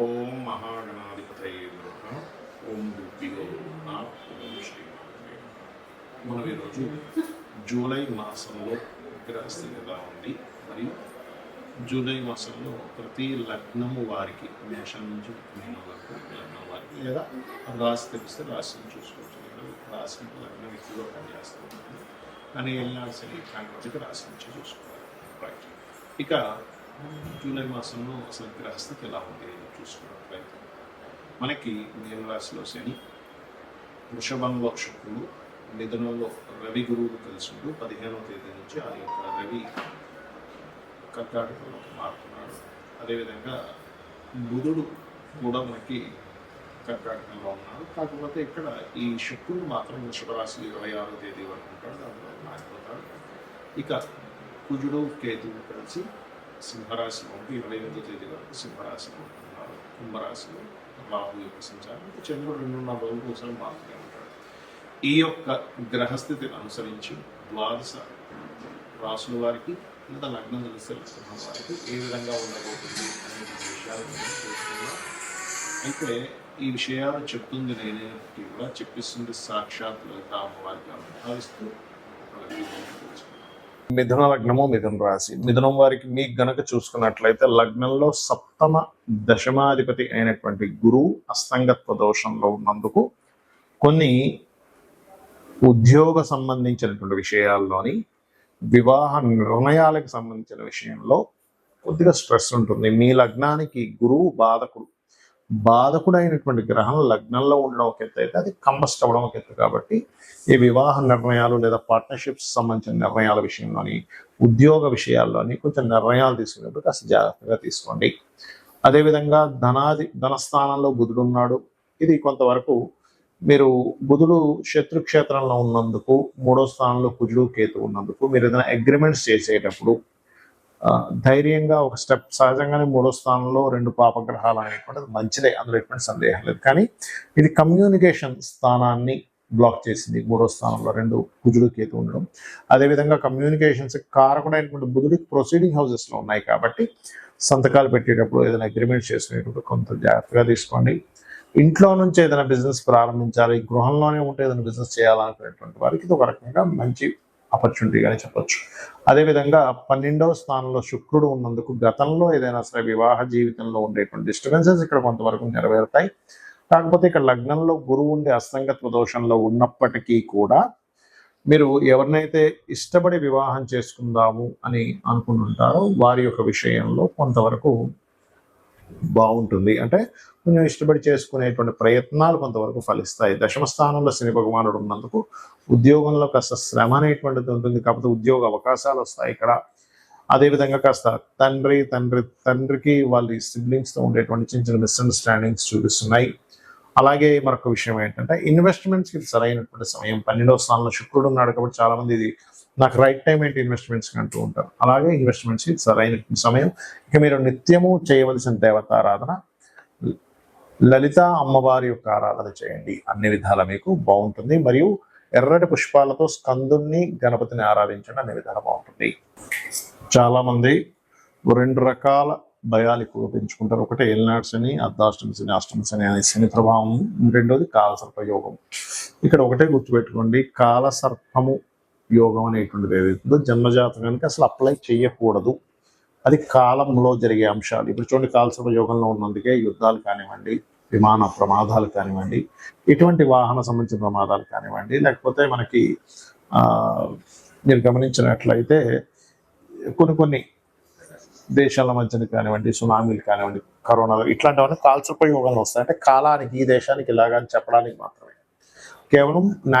ఓం మహాగణాధిపతయే నమః. ఓం గురుభ్యో నా ఓం శ్రీ మనం ఈరోజు జూలై మాసంలో గ్రహస్థితి ఎలా ఉంది మరియు జూలై మాసంలో ప్రతి లగ్నము వారికి మేషం నుంచి మీనం వరకు లగ్నం వారికి లేదా రాశి తెలిస్తే రాశిని చూసుకోవచ్చు లేదా రాశి లగ్నం ఎక్కువగా పనిచేస్తుంది కానీ వెళ్ళాల్సిన సరే వాటికి రాశి నుంచి చూసుకోవాలి. రైట్ ఇక జూలై మాసంలో అసలు గ్రహస్థితి ఎలా ఉంది చూసుకున్నట్లయితే మనకి మేలరాశిలో శని వృషభంలో శుక్రుడు మిథునంలో రవి గురువులు కలిసి ఉంటూ పదిహేనవ తేదీ నుంచి ఆ యొక్క రవి కర్కాటకంలోకి మారుతున్నాడు. అదేవిధంగా బుధుడు కూడా మనకి కర్కాటకంలో ఉన్నాడు. కాకపోతే ఇక్కడ ఈ శుక్రుడు మాత్రం వృషభరాశి ఇరవై ఆరో తేదీ వరకు ఉంటాడు. దాంట్లో మారిపోతాడు ఇక కుజుడు కేతువు కలిసి సింహరాశిలో ఉంటూ ఇరవై ఎనిమిదో తేదీ వరకు సింహరాశిలో ఉన్నారు. కుంభరాశిలో రాహు యొక్క సంచారం చంద్రుడు రెండున్నర రోజులు ఒకసారి మారుతూనే ఉంటాడు. ఈ యొక్క గ్రహస్థితిని అనుసరించి ద్వాదశ రాసుల వారికి లేదా లగ్నం తెలుస్తున్న వారికి ఏ విధంగా ఉండబోతుంది అనే విషయాలు చూస్తున్నాం అయితే ఈ విషయాలు చెప్తుంది నేనేటికి కూడా చెప్పిస్తుంది సాక్షాత్ లలిత అమ్మవారికి భావిస్తూ మిథున లగ్నము మిథున రాశి. మిథునం వారికి మీకు గనక చూసుకున్నట్లయితే లగ్నంలో సప్తమ దశమాధిపతి అయినటువంటి గురువు అస్తంగత్వ దోషంలో ఉన్నందుకు కొన్ని ఉద్యోగ సంబంధించినటువంటి విషయాల్లోని వివాహ నిర్ణయాలకు సంబంధించిన విషయంలో కొద్దిగా స్ట్రెస్ ఉంటుంది. మీ లగ్నానికి గురువు బాధకుడు. బాధకుడైనటువంటి గ్రహం లగ్నంలో ఉండడం ఒక ఎత్తు అయితే అది కంబస్ట్ అవ్వడం ఒక ఎత్తు కాబట్టి ఈ వివాహ నిర్ణయాలు లేదా పార్ట్నర్షిప్స్ సంబంధించిన నిర్ణయాల విషయంలోని ఉద్యోగ విషయాల్లోని కొంచెం నిర్ణయాలు తీసుకునేప్పుడు కాస్త జాగ్రత్తగా తీసుకోండి. అదేవిధంగా ధనాది ధనస్థానంలో బుధుడు ఉన్నాడు. ఇది కొంతవరకు మీరు బుధుడు శత్రుక్షేత్రంలో ఉన్నందుకు మూడో స్థానంలో కుజుడు కేతు ఉన్నందుకు మీరు ఏదైనా అగ్రిమెంట్స్ చేసేటప్పుడు ధైర్యంగా ఒక స్టెప్ సహజంగానే మూడో స్థానంలో రెండు పాపగ్రహాలు అనేటువంటిది మంచిదే అందులో ఎటువంటి సందేహం లేదు. కానీ ఇది కమ్యూనికేషన్ స్థానాన్ని బ్లాక్ చేసింది మూడో స్థానంలో రెండు కుజుడు కేతు ఉండడం. అదేవిధంగా కమ్యూనికేషన్స్ కారకుడైనటువంటి బుధుడికి ప్రొసీడింగ్ హౌసెస్లో ఉన్నాయి కాబట్టి సంతకాలు పెట్టేటప్పుడు ఏదైనా అగ్రిమెంట్ చేసుకునేటప్పుడు కొంత జాగ్రత్తగా తీసుకోండి. ఇంట్లో నుంచి ఏదైనా బిజినెస్ ప్రారంభించాలి గృహంలోనే ఉంటే ఏదైనా బిజినెస్ చేయాలనుకునేటువంటి వారికి ఇది ఒక రకంగా మంచి ఆపర్చునిటీగానే చెప్పొచ్చు. అదేవిధంగా పన్నెండవ స్థానంలో శుక్రుడు ఉన్నందుకు గతంలో ఏదైనా సరే వివాహ జీవితంలో ఉండేటువంటి డిస్టర్బెన్సెస్ ఇక్కడ కొంతవరకు నెరవేరుతాయి. కాకపోతే ఇక్కడ లగ్నంలో గురువు ఉండే అస్తంగత్వ దోషంలో ఉన్నప్పటికీ కూడా మీరు ఎవరినైతే ఇష్టపడి వివాహం చేసుకుందాము అని అనుకుంటుంటారో వారి యొక్క విషయంలో కొంతవరకు బాగుంటుంది. అంటే కొంచెం ఇష్టపడి చేసుకునేటువంటి ప్రయత్నాలు కొంతవరకు ఫలిస్తాయి. దశమ స్థానంలో శని భగవానుడు ఉన్నందుకు ఉద్యోగంలో కాస్త శ్రమ అనేటువంటిది ఉంటుంది. కాకపోతే ఉద్యోగ అవకాశాలు వస్తాయి ఇక్కడ. అదేవిధంగా కాస్త తండ్రి తండ్రి తండ్రికి వాళ్ళ సిబ్లింగ్స్తో ఉండేటువంటి చిన్న చిన్న మిస్అండర్స్టాండింగ్స్ చూపిస్తున్నాయి. అలాగే మరొక విషయం ఏంటంటే ఇన్వెస్ట్మెంట్స్కి సరైనటువంటి సమయం. పన్నెండవ స్థానంలో శుక్రుడు ఉన్నాడు కాబట్టి చాలామంది ఇది నాకు రైట్ టైం ఏంటి ఇన్వెస్ట్మెంట్స్ అంటూ ఉంటారు. అలాగే ఇన్వెస్ట్మెంట్స్కి సరైన సమయం. ఇక మీరు నిత్యము చేయవలసిన దేవతారాధన లలిత అమ్మవారి యొక్క ఆరాధన చేయండి. అన్ని విధాల మీకు బాగుంటుంది. మరియు ఎర్రటి పుష్పాలతో స్కందుని గణపతిని ఆరాధించండి. అన్ని విధాలు బాగుంటుంది. చాలా మంది రెండు రకాల భయాలు ఎక్కువ పెంచుకుంటారు. ఒకటి ఏలినాడు అని అర్ధాష్టమి శని అష్టమి శని అనే శని ప్రభావం. రెండోది కాలసర్ప యోగం. ఇక్కడ ఒకటే గుర్తుపెట్టుకోండి. కాలసర్పము యోగం అనేటువంటిది ఏదైతుందో జన్మజాతకానికి అసలు అప్లై చేయకూడదు. అది కాలంలో జరిగే అంశాలు. ఇప్పుడు చూడండి కాలసర్వ యోగంలో ఉన్నందుకే యుద్ధాలు కానివ్వండి విమాన ప్రమాదాలు కానివ్వండి ఇటువంటి వాహన సంబంధించిన ప్రమాదాలు కానివ్వండి లేకపోతే మనకి మీరు గమనించినట్లయితే కొన్ని కొన్ని దేశాల మధ్యన కానివ్వండి సునామీలు కానివ్వండి కరోనా ఇట్లాంటివన్నీ కాల్చపై యోగంలో వస్తాయి. అంటే కాలానికి ఈ దేశానికి ఇలాగా అని చెప్పడానికి మాత్రమే. కేవలం నా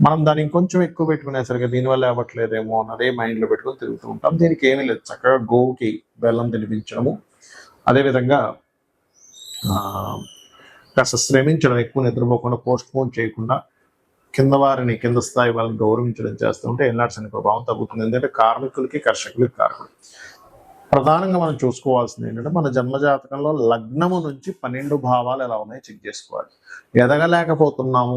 మనం దాన్ని ఇంకొంచెం ఎక్కువ పెట్టుకునేసరికి దీనివల్ల అవ్వట్లేదేమో అన్నదే మైండ్లో పెట్టుకొని తిరుగుతూ ఉంటాం. దీనికి ఏమీ లేదు. చక్కగా గోవుకి బెల్లం తినిపించడము. అదేవిధంగా కాస్త శ్రమించడం ఎక్కువ నిద్రపోకుండా పోస్ట్ పోన్ చేయకుండా కింద వారిని కింద స్థాయి వాళ్ళని గౌరవించడం చేస్తూ ఉంటే ఎల్లాడ్స్ అనే ప్రభావం తగ్గుతుంది. ఎందుకంటే కార్మికులకి కర్షకులకి కారకులు ప్రధానంగా మనం చూసుకోవాల్సింది ఏంటంటే మన జన్మజాతకంలో లగ్నము నుంచి పన్నెండు భావాలు ఎలా ఉన్నాయో చెక్ చేసుకోవాలి. ఎదగలేకపోతున్నాము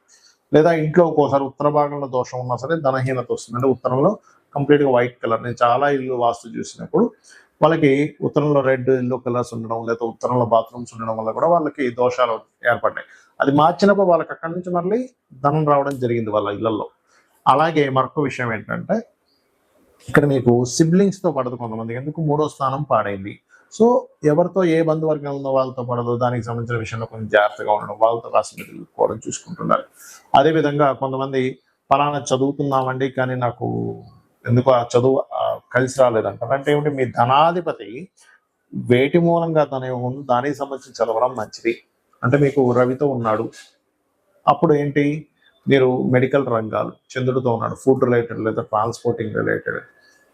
లేదా ఇంట్లో ఒక్కోసారి ఉత్తర భాగంలో దోషం ఉన్నా సరే ధనహీనత వస్తుంది. అంటే ఉత్తరంలో కంప్లీట్గా వైట్ కలర్ నేను చాలా ఇల్లు వాస్తు చూసినప్పుడు వాళ్ళకి ఉత్తరంలో రెడ్ ఎల్లో కలర్స్ ఉండడం లేదా ఉత్తరంలో బాత్రూమ్స్ ఉండడం వల్ల కూడా వాళ్ళకి దోషాలు ఏర్పడ్డాయి. అది మార్చినప్పుడు వాళ్ళకి అక్కడి నుంచి మళ్ళీ ధనం రావడం జరిగింది వాళ్ళ ఇళ్ళలో. అలాగే మరొక విషయం ఏంటంటే ఇక్కడ మీకు సిబ్లింగ్స్తో పడదు కొంతమంది ఎందుకు? మూడో స్థానం పాడైంది. సో ఎవరితో ఏ బంధువర్గం ఉందో వాళ్ళతో పడదు దానికి సంబంధించిన విషయంలో కొంచెం జాగ్రత్తగా ఉండడం. వాళ్ళతో కాసిన తెలుసుకోవడం చూసుకుంటున్నారు. అదేవిధంగా కొంతమంది ఫలానా చదువుతున్నామండి కానీ నాకు ఎందుకు ఆ చదువు కలిసి రాలేదంటారు. అంటే ఏమిటి మీ ధనాధిపతి వేటి మూలంగా తన ఉంది దానికి సంబంధించి చదవడం మంచిది. అంటే మీకు రవితో ఉన్నాడు. అప్పుడు ఏంటి? మీరు మెడికల్ రంగాలు చంద్రుడితో ఉన్నాడు. ఫుడ్ రిలేటెడ్ లేదా ట్రాన్స్పోర్టింగ్ రిలేటెడ్.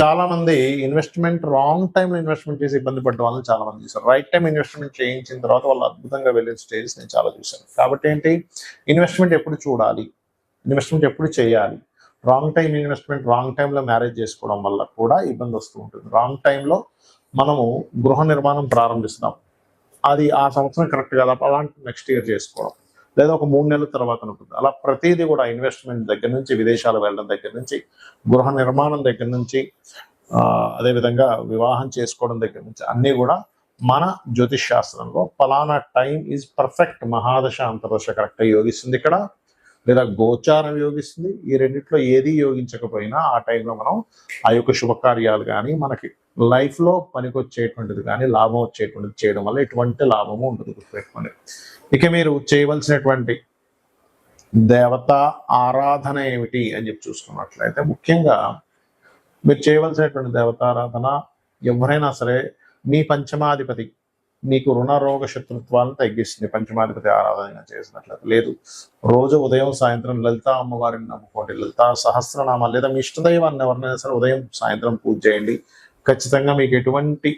చాలా మంది ఇన్వెస్ట్మెంట్ రాంగ్ టైంలో ఇన్వెస్ట్మెంట్ చేసి ఇబ్బంది పడ్డ వాళ్ళని చాలా మంది చూసారు రైట్ టైం ఇన్వెస్ట్మెంట్ చేయించిన తర్వాత వాళ్ళు అద్భుతంగా వెళ్ళిన స్టేజెస్ నేను చాలా చూశాను. కాబట్టి ఏంటి? ఇన్వెస్ట్మెంట్ ఎప్పుడు చూడాలి? ఇన్వెస్ట్మెంట్ ఎప్పుడు చేయాలి? రాంగ్ టైం ఇన్వెస్ట్మెంట్ రాంగ్ టైంలో మ్యారేజ్ చేసుకోవడం వల్ల కూడా ఇబ్బంది వస్తూ ఉంటుంది. రాంగ్ టైంలో మనము గృహ నిర్మాణం ప్రారంభిస్తాం అది ఆ సంవత్సరం కరెక్ట్ కదా. అలాంటి నెక్స్ట్ ఇయర్ చేసుకోవడం. లేదా ఒక మూడు నెలల తర్వాత ఉంటుంది అలా ప్రతిదీ కూడా ఇన్వెస్ట్మెంట్ దగ్గర నుంచి విదేశాలు వెళ్ళడం దగ్గర నుంచి గృహ నిర్మాణం దగ్గర నుంచి అదేవిధంగా వివాహం చేసుకోవడం దగ్గర నుంచి అన్నీ కూడా మన జ్యోతిష్ శాస్త్రంలో ఫలానా టైం ఈజ్ పర్ఫెక్ట్ మహాదశ అంతర్దశ కరెక్ట్గా యోగిస్తుంది ఇక్కడ. లేదా గోచారం యోగిస్తుంది. ఈ రెండిట్లో ఏది యోగించకపోయినా ఆ టైంలో మనం ఆ యొక్క శుభకార్యాలు కానీ మనకి లైఫ్లో పనికొచ్చేటువంటిది కానీ లాభం వచ్చేటువంటిది చేయడం వల్ల ఎటువంటి లాభము ఉండదు గుర్తుపెట్టుకోండి. ఇక మీరు చేయవలసినటువంటి దేవత ఆరాధన ఏమిటి అని చెప్పి చూసుకున్నట్లయితే ముఖ్యంగా మీరు చేయవలసినటువంటి దేవతారాధన ఎవరైనా సరే మీ పంచమాధిపతి మీకు రుణ రోగ శత్రుత్వాలను తగ్గిస్తుంది. పంచమాధిపతి ఆరాధన చేసినట్లయితే లేదు. రోజు ఉదయం సాయంత్రం లలిత అమ్మవారిని నమ్ముకోండి. లలిత సహస్రనామాలు లేదా మీ ఇష్టదైవాన్ని ఎవరినైనా సరే ఉదయం సాయంత్రం పూజ చేయండి. ఖచ్చితంగా మీకు ఎటువంటి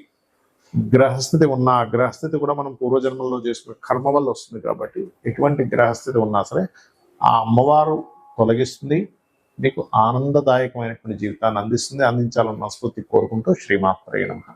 గ్రహస్థితి ఉన్న ఆ గ్రహస్థితి కూడా మనం పూర్వజన్మల్లో చేసుకునే కర్మ వల్ల వస్తుంది కాబట్టి ఎటువంటి గ్రహస్థితి ఉన్నా సరే ఆ అమ్మవారు తొలగిస్తుంది మీకు ఆనందదాయకమైనటువంటి జీవితాన్ని అందిస్తుంది. అందించాలన్న మనస్ఫూర్తి కోరుకుంటూ శ్రీమాత్రయ నమః.